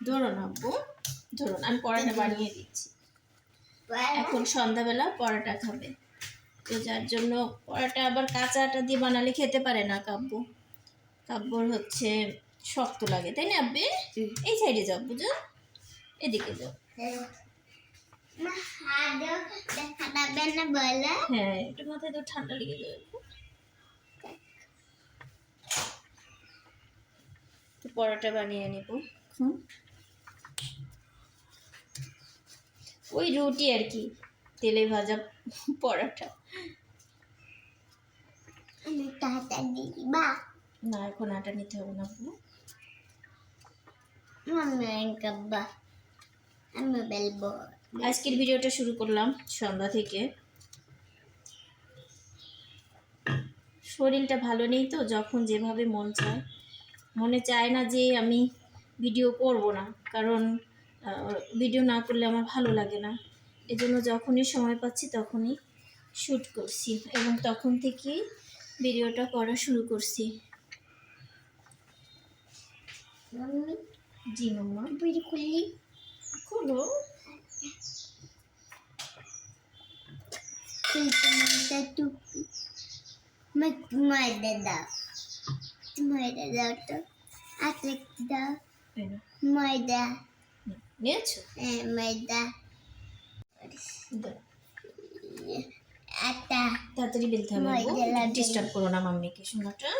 ধরুন আব্বু ধরুন আমি পরোটা বানিয়ে দিচ্ছি। এখন সন্ধ্যাবেলা পরোটা খাবে। তো যার জন্য পরোটা আবার কাঁচা আটা দিয়ে বানালে খেতে পারে না কাব্য কাব্যর হচ্ছে শক্ত লাগে তাই না আব্বে? এই সাইডে যাও বুঝো এদিকে যাও। খাটাবে হ্যাঁ একটু মাথায় তো ঠান্ডা লেগে যাবে তো পরোটা বানিয়ে নেব। হুম। ওই রুটি আর কি তেলে ভাজা পরোটা। না এখন আটা নিতে হবে না আপু আজকের ভিডিওটা শুরু করলাম সন্ধ্যা থেকে। শরীরটা ভালো নেই তো যখন যেভাবে মন চায়। মনে চায় না যে আমি ভিডিও করব না। কারণ ভিডিও না করলে আমার ভালো লাগে না। এজন্য যখনই সময় পাচ্ছি তখনই শ্যুট করছি এবং তখন থেকেই ভিডিওটা করা শুরু করছি। জি মাম্মা। খুললি খোলো টুপি ময়দা দাও ময়দা দাও তো দাও ময়দা। নিয়েছো? হ্যাঁ ময়দা। আটা। তাড়াতাড়ি বেলতে হবে। ডিস্টার্ব করো না মাম্মিকে শোনাটা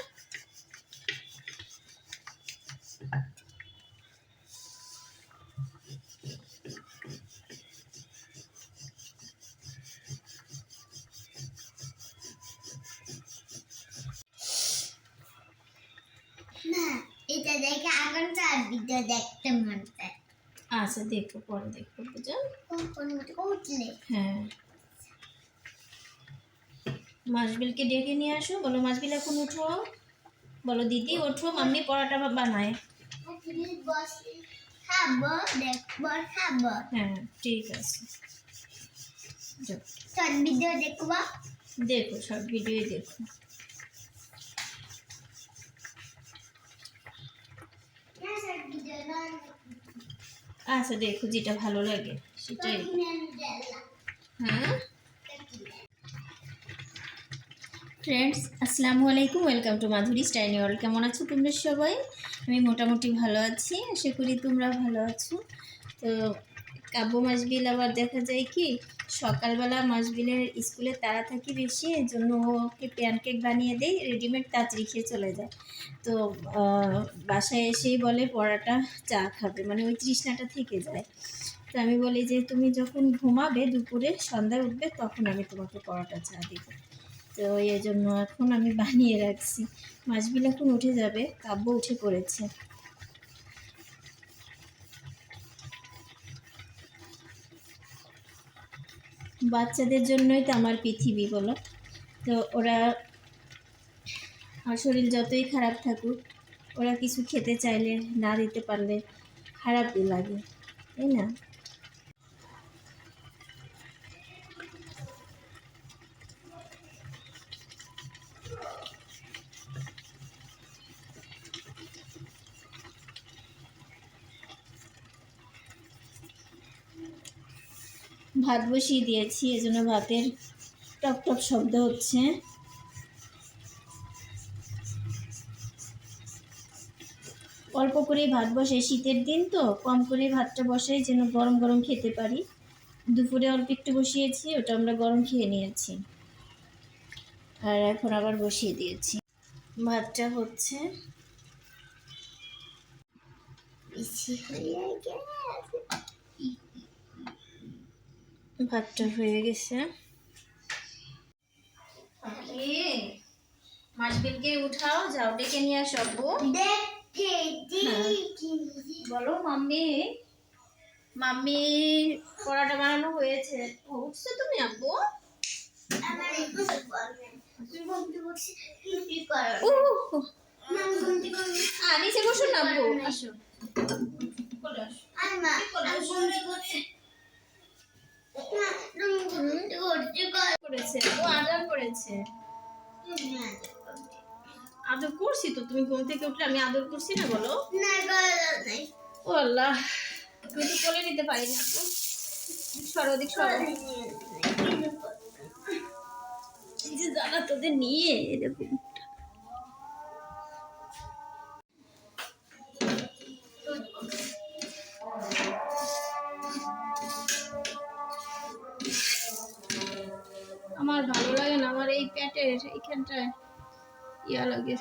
না এটা দেখে আগুন চার ভিডিও দেখতে মন চায়। আচ্ছা দেখো পরে দেখো হ্যাঁ। মাসবিলকে ডেকে নিয়ে আসো। বলো মাসবিল এখন উঠো। বলো দিদি ওঠো মাম্মি পরোটা বানায়। খাব দেখব খাব। হ্যাঁ ঠিক আছে। শর্ট ভিডিও দেখব। দেখো সব ভিডিওই দেখো না শর্ট ভিডিও না আচ্ছা দেখো যেটা ভালো লাগে, সেটাই। হ্যাঁ ফ্রেন্ডস আসসালামু আলাইকুম welcome to Madhuri style world কেমন আছো তোমরা সবাই? আমি মোটামুটি ভালো আছি, আশা করি তোমরা ভালো আছো। তো কাব্য মাসবিল আবার দেখা যায় কি, সকালবেলা মাসবিলের স্কুলে তাড়া থাকি বেশি এই জন্য ওকে প্যানকেক বানিয়ে দেই রেডিমেড তাড়াতাড়ি খেয়ে চলে যায়। তো বাসায় এসেই বলে পড়াটা চা খাবে মানে ওই তৃষ্ণাটা থেকে যায়। তো আমি বলি যে, তুমি যখন ঘুমাবে দুপুরে, সন্ধ্যায় উঠবে, তখন আমি তোমাকে পরোটা চা দিব। তো এই জন্য এখন আমি বানিয়ে রাখছি। মাছবিল এখন উঠে যাবে, কাব্য উঠে পড়েছে। বাচ্চাদের জন্যই তো আমার পৃথিবী বলো। তো ওরা শরীর যতই খারাপ থাকুক, ওরা কিছু খেতে চাইলে না দিতে পারলে খারাপই লাগে, তাই না? ভাত বসিয়ে দিয়েছি, এজন্য ভাতের টপ টপ শব্দ হচ্ছে। অল্প করে ভাত বসে, শীতের দিন তো, কম করে ভাতটা বসাই যেন গরম গরম খেতে পারি। দুপুরে অল্প একটু বসিয়েছি, ওটা আমরা গরম খেয়ে নিয়েছি। আর এখন আবার বসিয়ে দিয়েছি। ভাতটা হচ্ছে হয়ে ভাতটা হয়ে গেছে। মাছবিলকে উঠাও যাও ডেকে নিয়ে আসো আব্বু। বলো মাম্মি। মাম্মি পরাটা বানানো হয়েছে। উঠছো তুমি আব্বু? আমার একটু বলবে তুমি ঘুমতে বসে কি করো উ, না ঘুমতে করবে আ, নিচে বসো না আব্বু। আসো। আসো। তুমি আদর করেছে তো, তুমি ঘুম থেকে উঠলে আমি আদর করছি না বলো? ও আল্লাহ আমি তো কোলে নিতে পারি না সর্বাধিক সরো দিক সরো। এই যে জানা তোদের নিয়ে, এরকম। এই পেটের এইখানটায় ইয়া লাগে।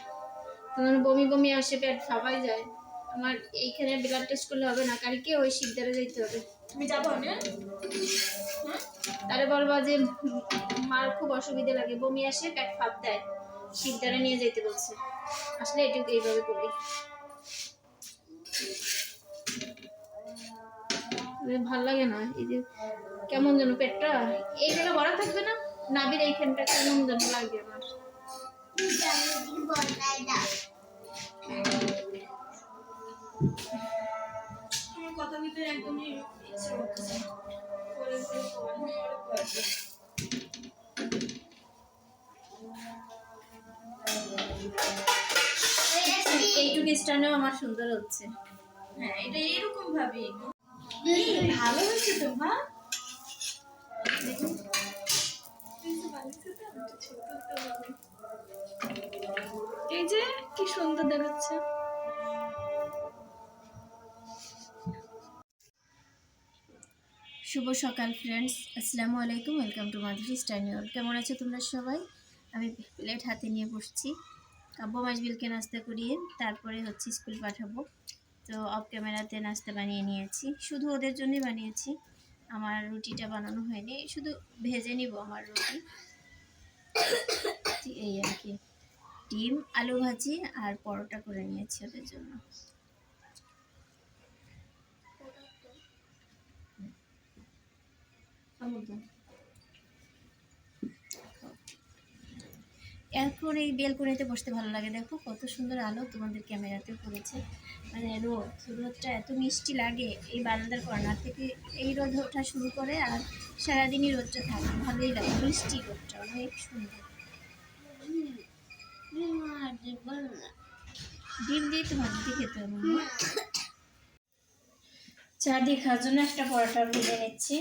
তখন বমি বমি আসে পেট ফাঁপাই যায়। আমার এইখানে ব্লাড টেস্ট করলে হবে না কালকে ওই শিকদারে যেতে হবে। তুমি যাব না? হ্যাঁ? তারে বলবা যে মার খুব অসুবিধা লাগে বমি আসে পেট ফাঁপ দেয়। শিকদারে নিয়ে যেতে বলছে। আসলে এটুকু এইভাবে করি। ভালো লাগে না এই যে কেমন যেন পেটটা। এই জায়গা ভরা থাকবে না? নাবির এইখানটা কেমন যেন লাগে আমার। কথা একদমই ইচ্ছে করতেছে। এইটুকু স্টানেও আমার সুন্দর হচ্ছে। হ্যাঁ এটা এরকম ভাবে ভালো হয়েছে তো মা? এই যে কি সুন্দর দেখাচ্ছে। শুভ সকাল ফ্রেন্ডস আসসালামু আলাইকুম ওয়েলকাম টু মাধুরী স্টাইনিওর কেমন আছো তোমরা সবাই? আমি প্লেট হাতে নিয়ে বসছি। কাব্য মাছবিলকে নাস্তা করিয়ে তারপরে হচ্ছে স্কুল পাঠাবো। তো অফ ক্যামেরাতে নাস্তা বানিয়ে নিয়েছি। শুধু ওদের জন্যই বানিয়েছি। আমার রুটিটা বানানো হয়নি। শুধু ভেজে নিব আমার রুটি। এই আর কি। ডিম আলু ভাজি আর পরোটা করে নিয়েছি ওদের জন্য। এরপর এই বেলকনিতে বসতে ভালো লাগে। দেখো কত সুন্দর আলো তোমাদের ক্যামেরাতে পড়েছে। মানে রোদ, রোদটা এত মিষ্টি লাগে এই বারান্দার কর্নার থেকে। এই রোদ ওঠা শুরু করে আর সারাদিনই রোদটা থাকে। ভালোই লাগে, মিষ্টি রোদটা, অনেক সুন্দর। ডিম দিয়ে তো দিয়ে খেতে হবে চা দিয়ে খাওয়ার জন্য একটা পরোটা ভেজে নিচ্ছি,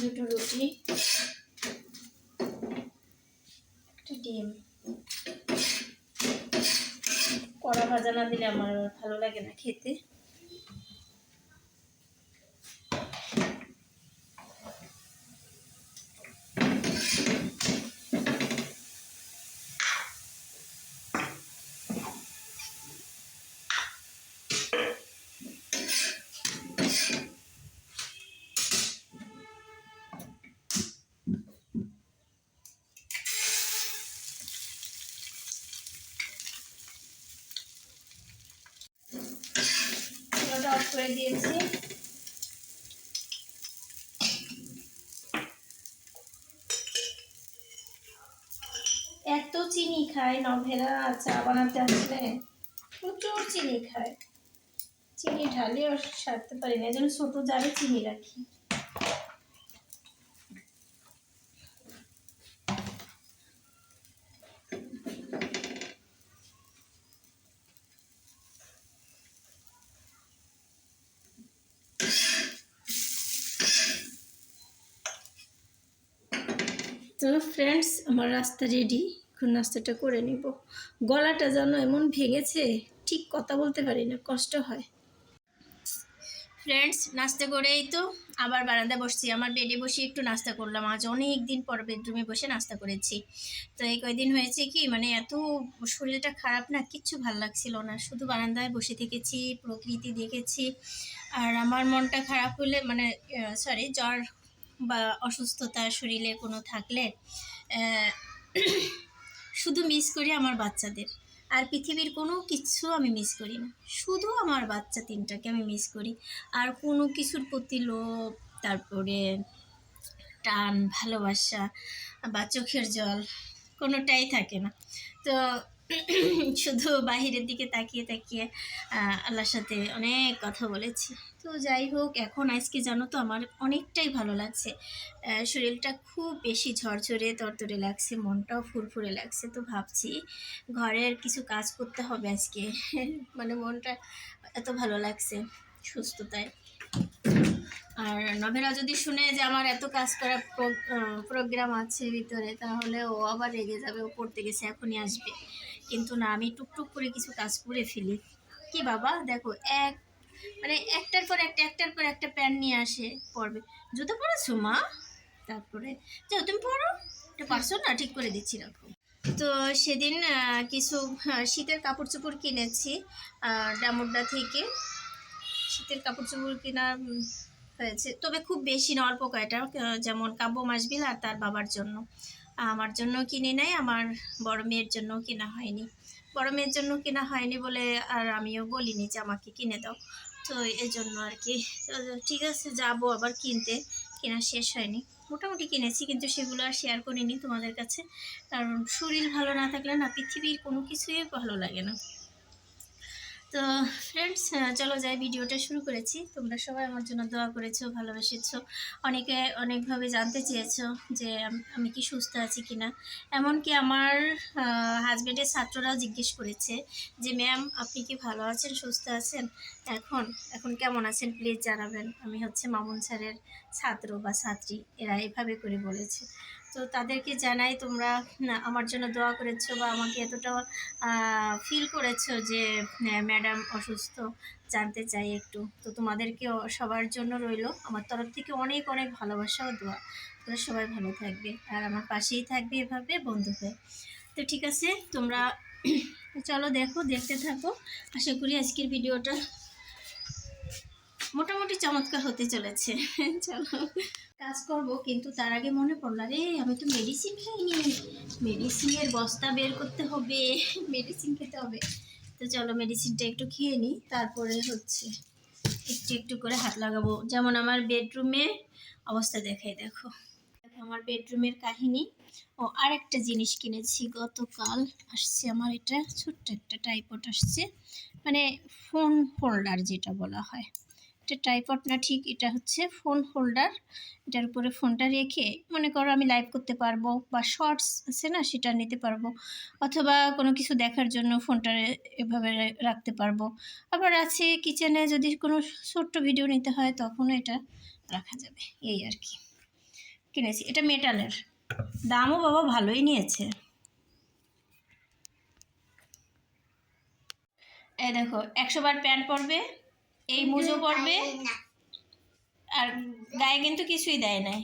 দুটো রুটি। একটা ডিম। কড়া ভাজা না দিলে আমার ভালো লাগে না খেতে চুলাটা অফ করে দিয়েছি। এত চিনি খায় নভেরা চা বানাতে আসলে প্রচুর চিনি খায়। চিনি ঢালিও সারতে পারি না এই জন্য ছোটো জারে চিনি রাখি তো ফ্রেন্ডস আমার রাস্তা রেডি এখন নাস্তাটা করে নিব। গলাটা যেন এমন ভেঙেছে, ঠিক কথা বলতে পারি না, কষ্ট হয়। ফ্রেন্ডস নাস্তা করেই তো আবার বারান্দা বসছি। আমার বেডে বসে একটু নাস্তা করলাম। আজ অনেক দিন পর বেডরুমে বসে নাস্তা করেছি। তো এই কয়দিন হয়েছে কি মানে এত শরীরটা খারাপ না, কিচ্ছু ভালো লাগছিল না। শুধু বারান্দায় বসে থেকেছি, প্রকৃতি দেখেছি। আর আমার মনটা খারাপ হলে মানে সরি জ্বর বা অসুস্থতা শরীরে কোনো থাকলে শুধু মিস করি আমার বাচ্চাদের। আর পৃথিবীর কোনো কিছু আমি মিস করি না। শুধু আমার বাচ্চা তিনটাকে আমি মিস করি। আর কোনো কিছুর প্রতি লোভ, তারপরে টান, ভালোবাসা বা চোখের জল কোনোটাই থাকে না। তো শুধু বাহিরের দিকে তাকিয়ে তাকিয়ে আল্লাহর সাথে অনেক কথা বলেছি। তো যাই হোক, এখন আজকে জানো তো আমার অনেকটাই ভালো লাগছে। শরীরটা খুব বেশি ঝরঝরে, তরতরে লাগছে, মনটাও ফুরফুরে লাগছে। তো ভাবছি ঘরের কিছু কাজ করতে হবে আজকে। মানে মনটা এত ভালো লাগছে, সুস্থতায়। আর নভেরা যদি শুনে যে আমার এত কাজ করা প্রোগ্রাম আছে ভিতরে, তাহলে ও আবার রেগে যাবে ও পড়তে গেছে এখনই আসবে। কিন্তু না আমি টুকটুক করে কিছু কাজ করে ফেলি। কি বাবা দেখো এক মানে একটার পর একটা একটার পর একটা প্যান্ট নিয়ে আসে পরবে। জুতো পরেছো মা? তারপরে যাও তুমি পড়ো এটা পারছ না? ঠিক করে দিচ্ছি রাখো। তো সেদিন কিছু আহ, শীতের কাপড় চোপড় কিনেছি ডামুড্ডা থেকে। শীতের কাপড় চোপড় কেনা হয়েছে। তবে খুব বেশি না অল্প কয়টা যেমন কাব্য মাসবিল আর তার বাবার জন্য। আমার জন্য কিনে নাই আমার বড় মেয়ের জন্য কেনা হয়নি। বড় মেয়ের জন্য কেনা হয়নি বলে আর আমিও বলিনি যে আমাকে কিনে দাও। তো এই জন্য আর কি। ঠিক আছে, যাব আবার কিনতে। কেনা শেষ হয়নি। মোটামুটি কিনেছি কিন্তু সেগুলো আর শেয়ার করিনি তোমাদের কাছে। কারণ শরীর ভালো না থাকলে না পৃথিবীর কোনো কিছুই ভালো লাগে না। তো ফ্রেন্ডস চলো যাই, ভিডিওটা শুরু করেছি। তোমরা সবাই আমার জন্য দোয়া করেছ, ভালোবেসেছো। অনেকে অনেকভাবে জানতে চেয়েছো যে আমি কি সুস্থ আছি কি না এমনকি আমার হাজব্যান্ডের ছাত্ররাও জিজ্ঞেস করেছে যে ম্যাম আপনি কি ভালো আছেন, সুস্থ আছেন? এখন এখন কেমন আছেন প্লিজ জানাবেন। আমি হচ্ছে মামুন স্যারের ছাত্র বা ছাত্রী, এরা এভাবে করে বলেছে। তো তাদেরকে জানাই তোমরা আমার জন্য দোয়া করেছ বা আমাকে এতটা ফিল করেছ যে ম্যাডাম অসুস্থ, জানতে চাই একটু। তো তোমাদেরকে সবার জন্য রইল। আমার তরফ থেকে অনেক অনেক ভালোবাসা ও দোয়া। তোমরা সবাই ভালো থাকবে। আর আমার পাশেই থাকবে এভাবে বন্ধু হয়ে। তো ঠিক আছে, তোমরা, চলো দেখো, দেখতে থাকো। আশা করি আজকের ভিডিওটা মোটামুটি চমৎকার হতে চলেছে। চলো, কাজ করব, কিন্তু তার আগে মনে পড়ল রে আমি তো মেডিসিন খাইনি। মেডিসিনের বস্তা বের করতে হবে মেডিসিন খেতে হবে। তো চলো মেডিসিনটা একটু খেয়ে নিই তারপরে হচ্ছে একটু একটু করে হাত লাগাবো। যেমন আমার বেডরুমে অবস্থা দেখাই, দেখো। আমার বেডরুমের কাহিনী। ও, আরেকটা জিনিস কিনেছি, গতকাল আসছে আমার এটা, ছোট্ট একটা টাইপট আসছে। মানে ফোন হোল্ডার যেটা বলা হয়। এটা টাইপট না ঠিক, এটা হচ্ছে ফোন হোল্ডার এটার উপরে ফোনটা রেখে মনে করো আমি লাইভ করতে পারব বা শর্টস আছে না, সেটা নিতে পারব। অথবা কোনো কিছু দেখার জন্য ফোনটা এভাবে রাখতে পারব। আবার আছে কিচেনে যদি কোনো ছোট্ট ভিডিও নিতে হয়, তখনও এটা রাখা যাবে। এই আর কি। কিনেছি। এটা মেটালের দামও বাবা ভালোই নিয়েছে। এই দেখো, একশো বার প্যান্ট পরবে। এই মুজো পরবে? না। আর গায়ে কিন্তু কিছুই দেয় নাই।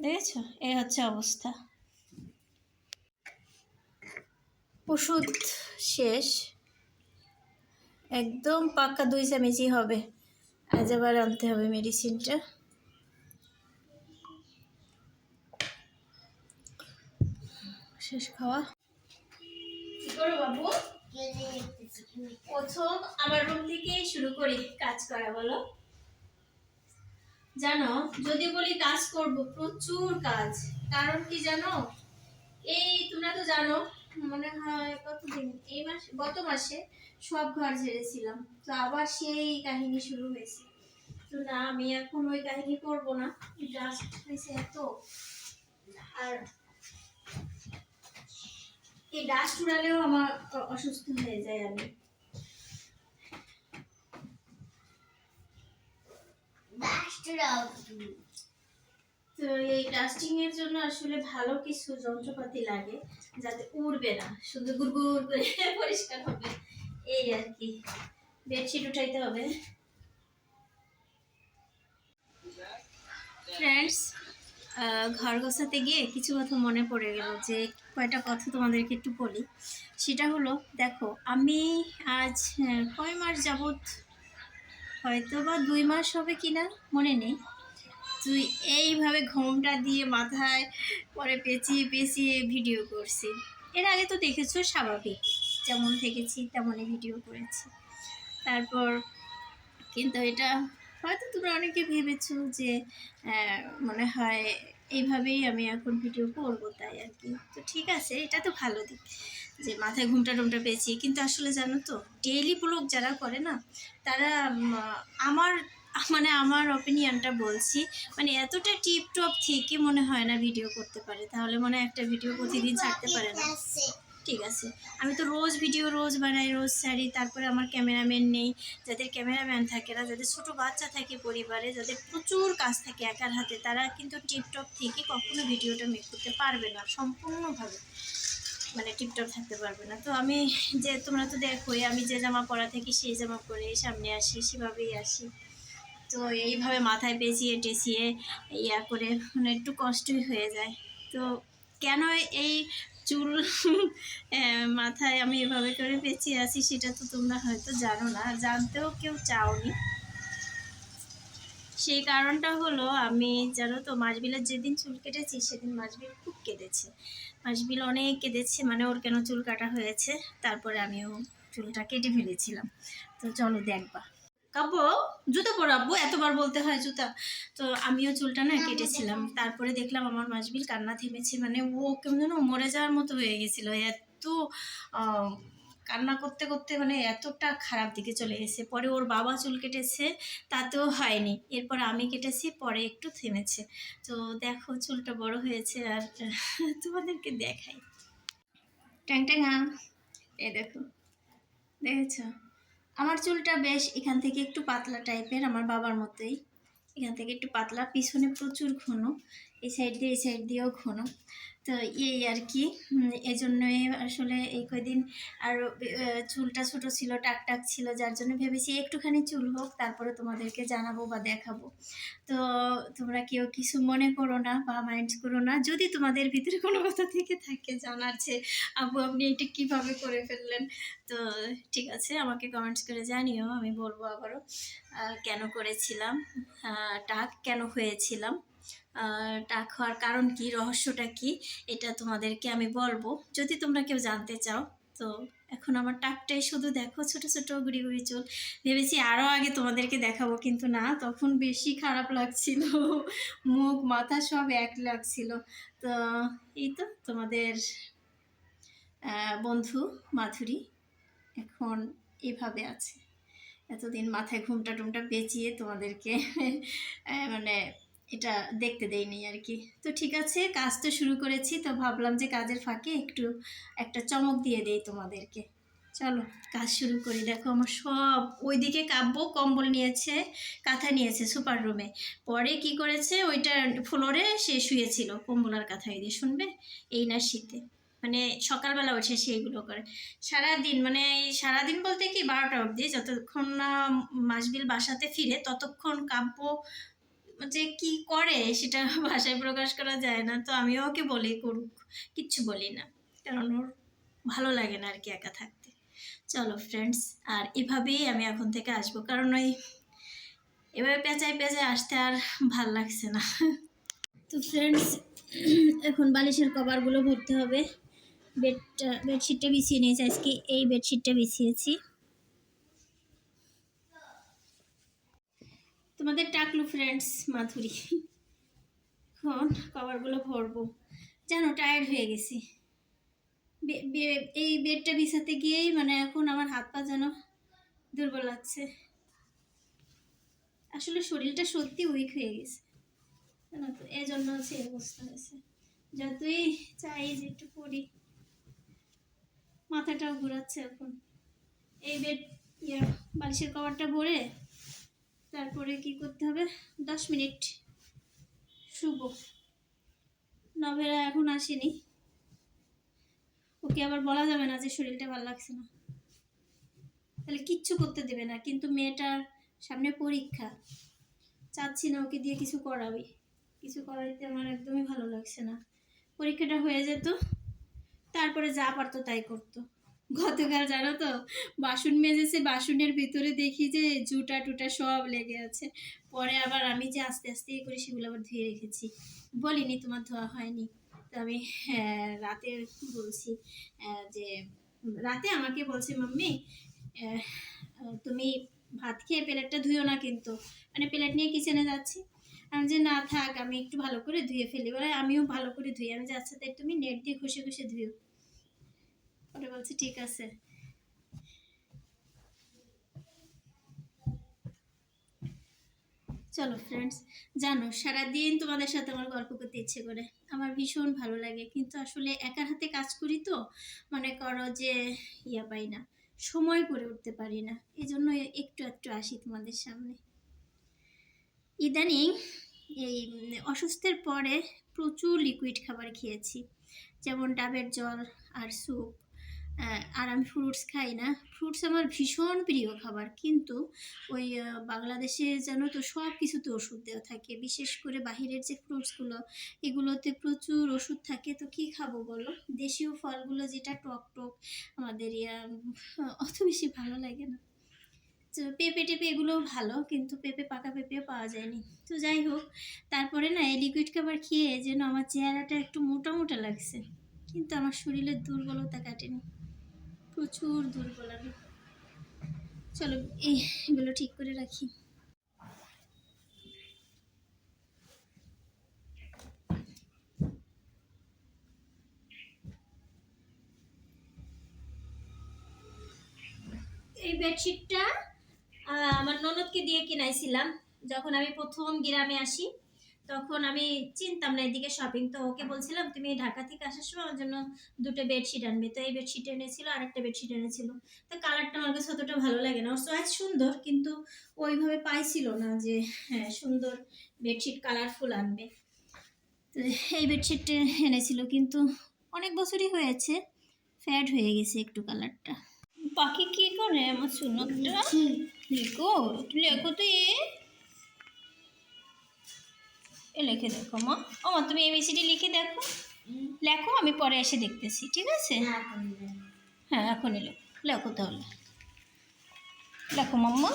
দেখেছ? এই হচ্ছে অবস্থা। ওষুধ শেষ। একদম পাক্কা দুই চামিচি হবে। আজ আবার আনতে হবে মেডিসিনটা শেষ খাওয়া। কি করো বাবু? প্রথম আমার রুম থেকেই শুরু করি কাজ করা, বলো। জানো, যদি বলি কাজ করব, প্রচুর কাজ। কারণ কি জানো? এই তোমরা তো জানো, মনে হয় কতদিন? এই মাস, গত মাসে সব ঘর ঝেড়েছিলাম। তো আবার সেই কাহিনী শুরু হয়েছে। তো না, আমি এখন ওই কাহিনী করব না। ডাস্ট হয়েছে এত। আর এই ডাস্ট উড়ালেও আমার অসুস্থ হয়ে যায় আমি। তো এই ডাস্টিং এর জন্য আসলে ভালো কিছু যন্ত্রপাতি লাগে যাতে উড়বে না শুধু গুড়গুড় করে পরিষ্কার হবে। এই আর কি বেডশিট উঠাইতে হবে। ফ্রেন্ডস ঘর গোছাতে গিয়ে কিছু কথা মনে পড়ে গেল যে কয়টা কথা তোমাদেরকে একটু বলি। সেটা হলো, দেখো, আমি আজ কয় মাস যাবৎ হয়তো বা দুই মাস হবে কিনা মনে নেই। তুই এইভাবে ঘোমটা দিয়ে মাথায় পরে পেঁচিয়ে পেঁচিয়ে ভিডিও করছি। এর আগে তো দেখেছ স্বাভাবিক, যেমন থেকেছি তেমনই ভিডিও করেছি। তারপর কিন্তু এটা হয়তো তোমরা অনেকে ভেবেছো যে মনে হয় এইভাবেই আমি এখন ভিডিও করব তাই আর কি। তো ঠিক আছে, এটা তো ভালো দিক যে মাথায় ঘুমটা টুমটা পেয়েছি। কিন্তু আসলে জানো তো ডেইলি ব্লগ যারা করে না, তারা আমার মানে আমার অপিনিয়নটা বলছি মানে এতটা টিপটপ থেকে মনে হয় না ভিডিও করতে পারে। তাহলে মনে হয় একটা ভিডিও প্রতিদিন ছাড়তে পারে না। ঠিক আছে। আমি তো রোজ ভিডিও রোজ বানাই, রোজ ছাড়ি তারপরে আমার ক্যামেরাম্যান নেই। যাদের ক্যামেরাম্যান থাকে না, যাদের ছোটো বাচ্চা থাকে পরিবারে, যাদের প্রচুর কাজ থাকে একার হাতে, তারা কিন্তু টিপটপ থেকে কখনো ভিডিওটা মেক করতে পারবে না, সম্পূর্ণভাবে। মানে টিপটপ থাকতে পারবে না। তো আমি যে, তোমরা তো দেখোই, আমি যে জামা পরা থাকি, সেই জামা পরে সামনে আসি, সেভাবেই আসি। তো এইভাবে মাথায় পেঁচিয়ে টেঁচিয়ে ইয়া করে মানে একটু কষ্টই হয়ে যায়। তো কেন এই চুল মাথায় আমি এভাবে করে পেঁচিয়ে আছি, সেটা তো তোমরা হয়তো জানো না, জানতেও কেউ চাওনি। সেই কারণটা হলো, আমি জানো তো, মাসবিলের যেদিন চুল কেটেছি, সেদিন মাসবিল খুব কেঁদেছে। মাসবিল অনেক কেঁদেছে মানে ওর কেন চুল কাটা হয়েছে, তারপরে আমিও চুলটা কেটে ফেলেছিলাম। তো চলো দেখবা। কাব্য জুতো পরাবো এতবার বলতে হয় জুতা। তো আমিও চুলটা না কেটেছিলাম। তারপরে দেখলাম আমার মাসবিল কান্না থেমেছে মানে ও কেমন যেন মরে যাওয়ার মতো হয়ে গেছিল। এত কান্না করতে করতে মানে এতটা খারাপ দিকে চলে গেছে। পরে ওর বাবা চুল কেটেছে তাতেও হয়নি। এরপর আমি কেটেছি পরে একটু থেমেছে। তো দেখো চুলটা বড় হয়েছে আর তোমাদেরকে দেখাই। ট্যাং ট্যাঙা এই দেখো দেখেছ? আমার চুলটা বেশ এখান থেকে একটু পাতলা টাইপের, আমার বাবার মতোই। এখান থেকে একটু পাতলা, পিছনে প্রচুর ঘন, এই সাইড দিয়ে, এই সাইড দিয়েও ঘন। তো এই আর কি। এজন্যই আসলে এই কয়দিন আর চুলটা ছোট ছিল, টাক টাক ছিল, যার জন্য ভেবেছি একটুখানি চুল হোক, তারপরে তোমাদেরকে জানাব বা দেখাবো। তো তোমরা কেউ কিছু মনে করো না বা মাইন্ড করো না। যদি তোমাদের ভিতরে কোনো কথা থেকে থাকে, জানার যে, আব্বু, আপনি এটা কীভাবে করে ফেললেন? তো ঠিক আছে, আমাকে কমেন্টস করে জানিও, আমি বলব আবারও কেন করেছিলাম টাক কেন হয়েছিলাম? টাক হওয়ার কারণ কি, রহস্যটা কি, এটা তোমাদেরকে আমি বলব। যদি তোমরা কেউ জানতে চাও, তো এখন আমার টাকটাই শুধু দেখো, ছোট ছোট গুড়ি গুড়ি চুল। ভেবেছি আরও আগে তোমাদেরকে দেখাবো, কিন্তু না, তখন বেশি খারাপ লাগছিল। মুখ, মাথা সব এক লাগছিল। তো এই তো তোমাদের বন্ধু মাধুরী এখন এভাবে আছে। এতদিন মাথায় ঘুমটা টুমটা বেঁচিয়ে তোমাদেরকে মানে এটা দেখতে দেয়নি আর কি তো ঠিক আছে, কাজ তো শুরু করেছি, তো ভাবলাম যে কাজের ফাঁকে একটু একটা চমক দিয়ে দেই তোমাদেরকে। চলো, কাজ শুরু করি। দেখো আমার সব, ওইদিকে কাব্য কম্বল নিয়েছে, কাঁথা নিয়েছে সুপার রুমে। পরে কি করেছে, ওইটা ফ্লোরে সে শুয়েছিল, কম্বল আর কাঁথা দিয়ে শুনবে? এই না শীতে। মানে সকালবেলা উঠে সে এগুলো করে। সারাদিন মানে সারাদিন বলতে কি বারোটা অবধি, যতক্ষণ না মাসবিল বাসাতে ফিরে, ততক্ষণ কাব্য যে কি করে সেটা ভাষায় প্রকাশ করা যায় না। তো আমিও ওকে বলি করুক, কিচ্ছু বলি না। কারণ ওর ভালো লাগে না আর কি একা থাকতে। চলো ফ্রেন্ডস আর এভাবেই আমি এখন থেকে আসব। কারণ ওই এভাবে পেঁচায় পেঁচায় আসতে আর ভালো লাগছে না। তো ফ্রেন্ডস এখন বালিশের কভারগুলো ভরতে হবে। বেডটা, বেডশিটটা বিছিয়ে নিয়েছি। আজকে এই বেডশিটটা বিছিয়েছি। তোমাদের টাকলু ফ্রেন্ডস মাধুরী। এখন কভারগুলো ভরবো। জানো টায়ার্ড হয়ে গেছি। এই বেডটা বিছাতে গিয়েই মানে এখন আমার হাত পা যেন দুর্বল লাগছে। আসলে শরীরটা সত্যি উইক হয়ে গেছে। জানো তো এই জন্য হচ্ছে এই অবস্থা হয়েছে। যতই চাই যে একটু পড়ি। মাথাটাও ঘোরাচ্ছে এখন। এই বেড ইয়া, বালিশের কভারটা ভরে তারপরে কি করতে হবে? দশ মিনিট শুভ নভেরা এখন আসেনি। ওকে আবার বলা যাবে না যে শরীরটা ভালো লাগছে না। তাহলে কিচ্ছু করতে দেবে না, কিন্তু মেয়েটার সামনে পরীক্ষা। চাচ্ছি না ওকে দিয়ে কিছু করাবি। কিছু করাইতে আমার একদমই ভালো লাগছে না। পরীক্ষাটা হয়ে যেত, তারপরে যা পারতো তাই করতো। গতকাল জানো তো? বাসন মেজেছে বাসনের ভিতরে দেখি যে জুটা টুটা সব লেগে আছে। পরে আবার আমি যে আস্তে আস্তে করে সেগুলো আবার ধুয়ে রেখেছি। বলিনি তোমার ধোয়া হয়নি। তো আমি হ্যাঁ, রাতে বলছি যে রাতে আমাকে বলছে মাম্মি তুমি ভাত খেয়ে প্লেটটা ধুইও না কিন্তু। মানে প্লেট নিয়ে কিচেনে যাচ্ছি। আমি যে না থাক আমি একটু ভালো করে ধুয়ে ফেলি। বলে আমিও ভালো করে ধুই। আমি যে আচ্ছা তাই তুমি নেট দিয়ে ঘষে ঘষে ধুইও পরে বলছে, ঠিক আছে। চলো ফ্রেন্ডস জানো, সারাদিন তোমাদের সাথে আমার গল্প করতে ইচ্ছে করে। আমার ভীষণ ভালো লাগে। কিন্তু আসলে একার হাতে কাজ করি তো, মনে করো যে ইয়া পাই না, সময় করে উঠতে পারি না। এই জন্য একটু একটু আসি তোমাদের সামনে। ইদানিং এই অসুস্থের পরে প্রচুর লিকুইড খাবার খেয়েছি। যেমন ডাবের জল আর স্যুপ আর আমি ফ্রুটস খাই না। ফ্রুটস আমার ভীষণ প্রিয় খাবার। কিন্তু ওই বাংলাদেশে যেন তো সব কিছুতে ওষুধ দেওয়া থাকে। বিশেষ করে বাহিরের যে ফ্রুটসগুলো এগুলোতে প্রচুর ওষুধ থাকে। তো কি খাব বলো? দেশীয় ফলগুলো যেটা টক টক, আমাদের ইয়া, অত বেশি ভালো লাগে না। পেঁপে টেপে এগুলোও ভালো, কিন্তু পেঁপে পাকা পেঁপেও পাওয়া যায়নি। তো যাই হোক, তারপরে না, এই লিকুইড খাবার খেয়ে যেন আমার চেহারাটা একটু মোটা মোটা লাগছে। কিন্তু আমার শরীরের দুর্বলতা কাটেনি। প্রচুর দুর্বল আমি। চলো এগুলো ঠিক করে রাখি। এই বেডশিটটা আমার ননদকে দিয়ে কিনাইছিলাম, যখন আমি প্রথম গ্রামে আসি। তখন আমি চিনতাম না এদিকে শপিং তো ওকে বলছিলাম তুমি ঢাকা থেকে আসার সময় আমার জন্য দুটো বেডশিট আনবে। তো এই বেডশিট এনেছিল আর একটা বেডশিট এনেছিল। তো কালারটা আমার কাছে অতটা ভালো লাগে না। ওর চয়েস সুন্দর কিন্তু ওইভাবে পাইছিল না যে হ্যাঁ সুন্দর বেডশিট কালারফুল আনবে। তো এই বেডশিটটা এনেছিল কিন্তু অনেক বছরই হয়েছে ফ্যাড হয়ে গেছে একটু কালারটা পাখি কি করে আমার সুনকটা লিখো লেখো তো এ। লিখে দেখো মা। ও মা তুমি এবিসিডি লিখে দেখো। লেখো আমি পরে এসে দেখতেছি ঠিক আছে? হ্যাঁ এখনই লেখো লেখো তাহলে। লেখো মাম্মা।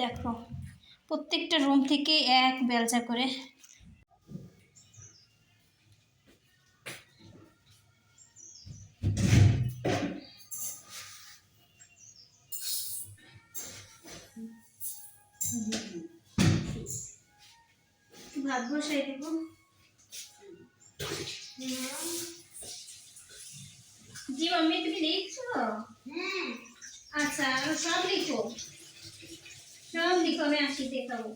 দেখো প্রত্যেকটা রুম থেকে এক বেলচা করে। ভাত বসাই দেব। জি মাম্মি তুমি লিখছো? আচ্ছা সব লিখো। সব লিখো আমি আসি দেখাবো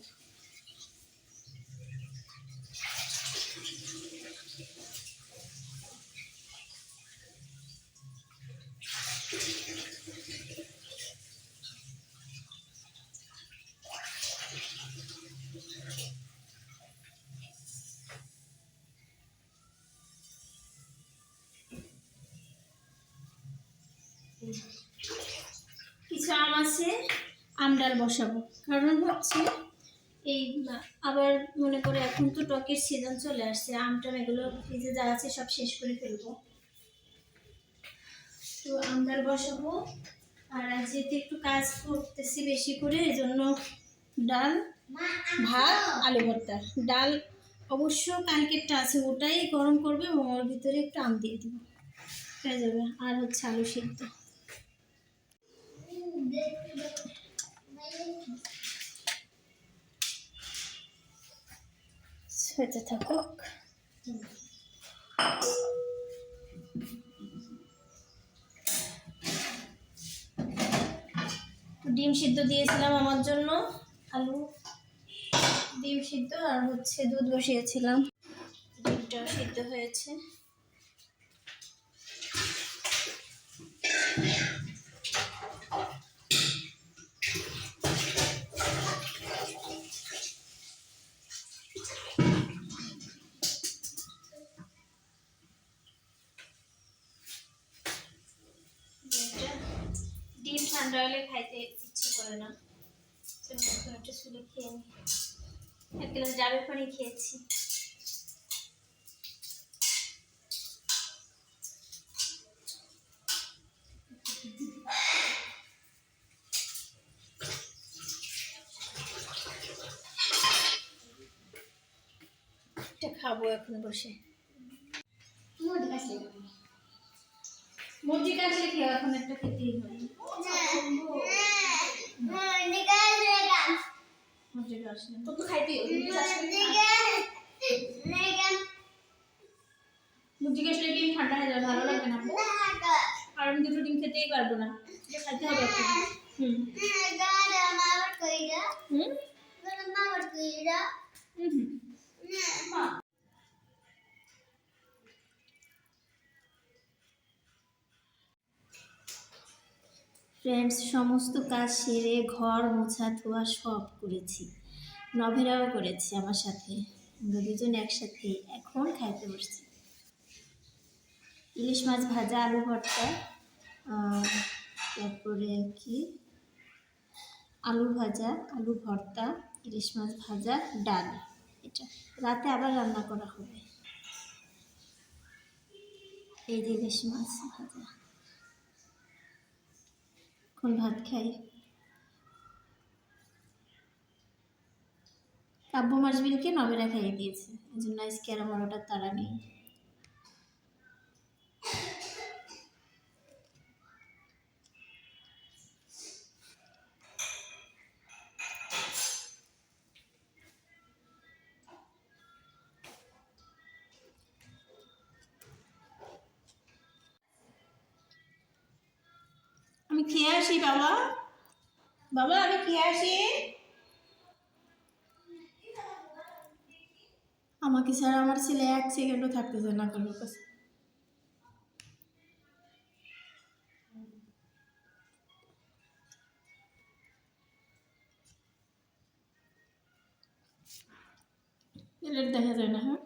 কিছু আম আছে আমডাল বসাবো। কারণ ভাবছি এই আবার মনে করে এখন তো টকের সিজন চলে আসছে, আম আমটাম এগুলো ফ্রিজে যা আছে সব শেষ করে ফেলব। তো আম ডাল বসাবো, আর যেহেতু একটু কাজ করতেছি বেশি করে, এই জন্য ডাল, ভাত, আলু ভর্তা। ডাল অবশ্য কালকেরটা আছে, ওটাই গরম করবে এবং ওর ভিতরে একটু আম দিয়ে দেবো। হয়ে যাবে, আর হচ্ছে আলু সিদ্ধ। হতে থাকুক ডিম সিদ্ধ দিয়েছিলাম আমার জন্য, আলু ডিম সিদ্ধ আর হচ্ছে দুধ বসিয়েছিলাম। ডিমটা সিদ্ধ হয়েছে ডিমটা ডিম ঠান্ডা হলে খাইতে ইচ্ছে করে না চলো এখন একটা শুলে খেয়ে নিই এক গ্লাস ডাবের পানি খেয়েছি। খাব এখন বসে। মুরগি কাটলে খেয়ে এখন একটা খেতেই হয়। ফ্রেন্ডস সমস্ত কাজ সেরে ঘর মোছা ধোয়া সব করেছি। নভেরাও করেছি আমার সাথে। আমরা দুজন একসাথে এখন খাইতে বসছি। ইলিশ মাছ ভাজা, আলু ভর্তা তারপরে কি? আলু ভাজা, আলু ভর্তা, ইলিশ মাছ ভাজা, ডাল। এটা। রাতে আবার রান্না করা হবে। এই যে ইলিশ মাছ ভাজা। এখন ভাত খাই। কাব্য মাসবিলকে নবেরা খাইয়ে দিয়েছে। এই জন্য আজকে আর বড়টার তারা নেই। আমাকে স্যার আমার ছেলে এক সেকেন্ডও থাকতেছে না কারোর কাছে। এলের দেখা যায় না হ্যাঁ?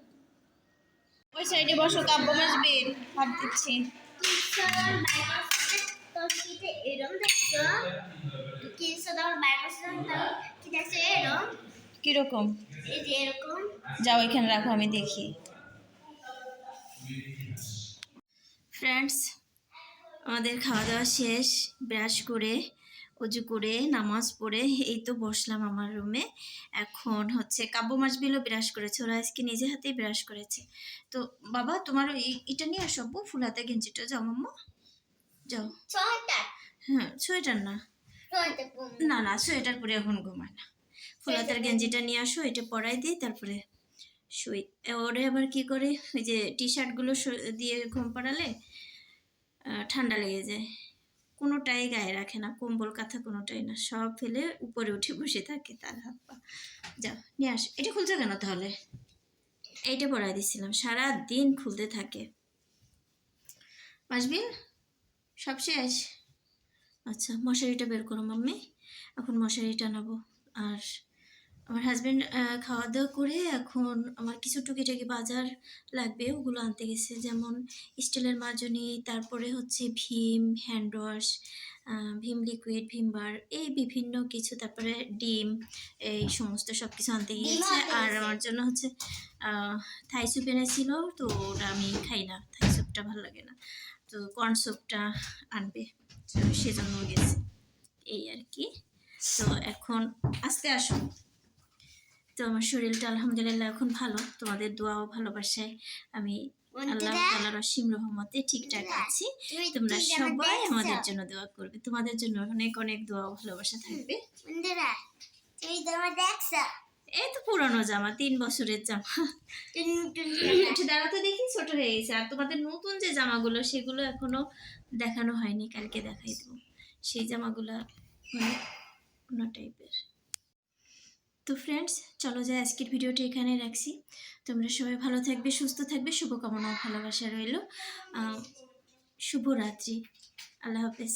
ওই সাইডে বসো কাব্য হাত দিচ্ছি। কীরকম? যাও এখানে রাখো আমি দেখি। ফ্রেন্ডস আমাদের খাওয়া দাওয়া শেষ। ব্রাশ করে অজু করে নামাজ পড়ে এই তো বসলাম আমার রুমে। এখন হচ্ছে কাব্য মাসবিলও ব্রাশ করেছে ওরা আজকে নিজে হাতেই ব্রাশ করেছে। তো বাবা তোমার এটা নিয়ে আসো আব্বু, ফুল হাতে গেঞ্জিটা যাও মাম্মা। যাও। হ্যাঁ সোয়েটার না। না না সোয়েটার পরে এখন ঘুমায় না। ফুলাতার গেঞ্জিটা নিয়ে আসো এটা পরাই দিই তারপরে শুই। ওরে আবার কি করে? ওই যে টি শার্টগুলো দিয়ে ঘুম পাড়ালে ঠান্ডা লেগে যায়। কোনোটাই গায়ে রাখে না কম্বল কাঁথা কোনোটাই না সব ফেলে উপরে উঠে বসে থাকে তার হাত পা। যাও নিয়ে আস। এটা খুলছো কেন তাহলে? এইটা পরাই দিছিলাম সারা দিন খুলতে থাকে। মাসবিল সব শেষ? আচ্ছা মশারিটা বের করো মাম্মি এখন মশারি টানাবো আর আমার হাজব্যান্ড খাওয়া দাওয়া করে এখন আমার কিছু টুকিটাকি বাজার লাগবে ওগুলো আনতে গেছে। যেমন স্টিলের মাজনি তারপরে হচ্ছে Vim hand wash Vim liquid Vim bar এই বিভিন্ন কিছু তারপরে ডিম এই সমস্ত সব কিছু আনতে গিয়েছে। আর। আমার জন্য হচ্ছে থাই স্যুপ এনেছিল তো ওটা আমি খাই না। থাই স্যুপটা ভালো লাগে না। তো কর্ন স্যুপটা আনবে সেজন্য গেছে। এই আর কি। তো এখন আস্তে আসুন তো আমার শরীরটা আলহামদুলিল্লাহ এখন ভালো। তোমাদের দোয়া ও ভালোবাসায়। আমি আল্লাহ তালার অসীম রহমতে ঠিকঠাক আছি। তোমরা সবাই আমাদের জন্য দোয়া করবে। তোমাদের জন্য অনেক অনেক দোয়া ও ভালোবাসা থাকবে। বন্ধুরা তুমি তোমার দেখছ? এই তো পুরনো জামা তিন বছরের জামা। একটু দাঁড়াতে দেখি ছোট হয়ে গেছে। আর তোমাদের নতুন যে জামাগুলো সেগুলো এখনও দেখানো হয়নি। কালকে দেখাই দেবো। সেই জামাগুলো মানে অন্য টাইপের তো ফ্রেন্ডস চলো যাই, আজকের ভিডিওটা এখানে রাখছি। তোমরা সবাই ভালো থাকবে, সুস্থ থাকবে, শুভকামনা ভালোবাসা রইল। শুভরাত্রি। আল্লাহ হাফেজ।